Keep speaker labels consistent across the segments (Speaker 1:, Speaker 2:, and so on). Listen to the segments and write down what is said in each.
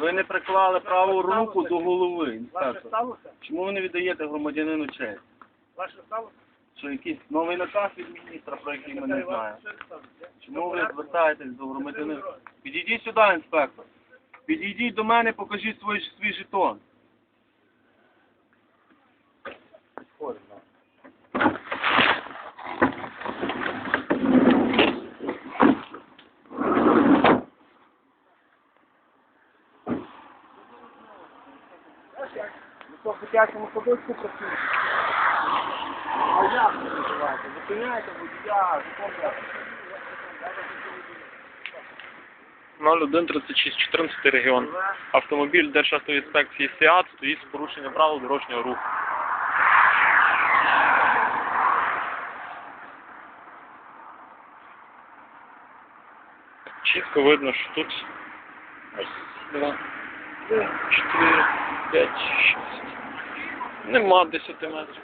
Speaker 1: Ви не приклали праву руку до голови,
Speaker 2: Ваше
Speaker 1: інспектор.
Speaker 2: сталося?
Speaker 1: Чому ви не віддаєте громадянину честь?
Speaker 2: Ваше сталося?
Speaker 1: Що якийсь новий наказ від міністра, про який ми не знаємо? Чому ви звертаєтесь до громадянина? Підійдіть сюди, інспектор. Підійдіть до мене, покажіть свій, свій жетон.
Speaker 2: Ну, в дитячому садочку працює. А як ви називаєте? Зупиняєте водія, закон
Speaker 3: 0136, 14 регіон. Автомобіль Державтоінспекції СІАТ стоїть з порушенням правил дорожнього руху. Чітко видно, що тут ось два, чотири, п'ять, шість. Нема 10 метрів.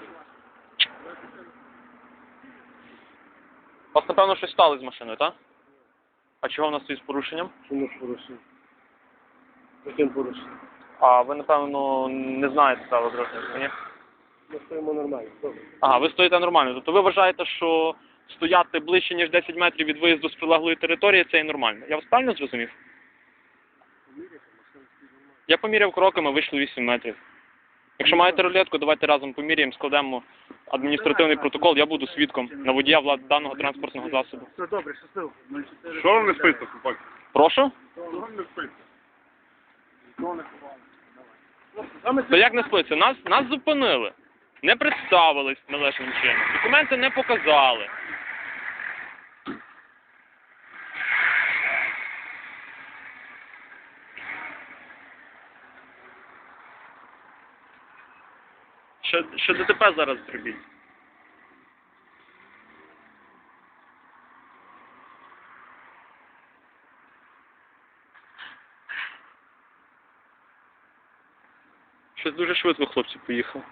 Speaker 3: У вас, напевно, щось сталося з машиною, так? А чого в нас стоїть з порушенням?
Speaker 2: Чому ж порушення? Яким порушенням?
Speaker 3: А ви, напевно, не знаєте правил дорожнього ні?
Speaker 2: Ми стоїмо нормально. Добре.
Speaker 3: Ага, ви стоїте нормально. Тобто ви вважаєте, що стояти ближче, ніж 10 метрів від виїзду з прилеглої території, це і нормально. Я вас правильно зрозумів? Я поміряв кроками, вийшло 8 метрів. Якщо маєте рулетку, давайте разом поміряємо, складемо адміністративний протокол, я буду свідком на водія влад даного транспортного засобу.
Speaker 2: Все добре, щасливо.
Speaker 4: Що вам не спиться, хлопак?
Speaker 3: Прошу?
Speaker 4: Що вам не спиться?
Speaker 3: То як не сплиться? Нас, нас зупинили. Не представились належним чином. Документи не показали. Ще, ще ДТП зараз зробіть. Щось дуже швидко хлопці поїхав.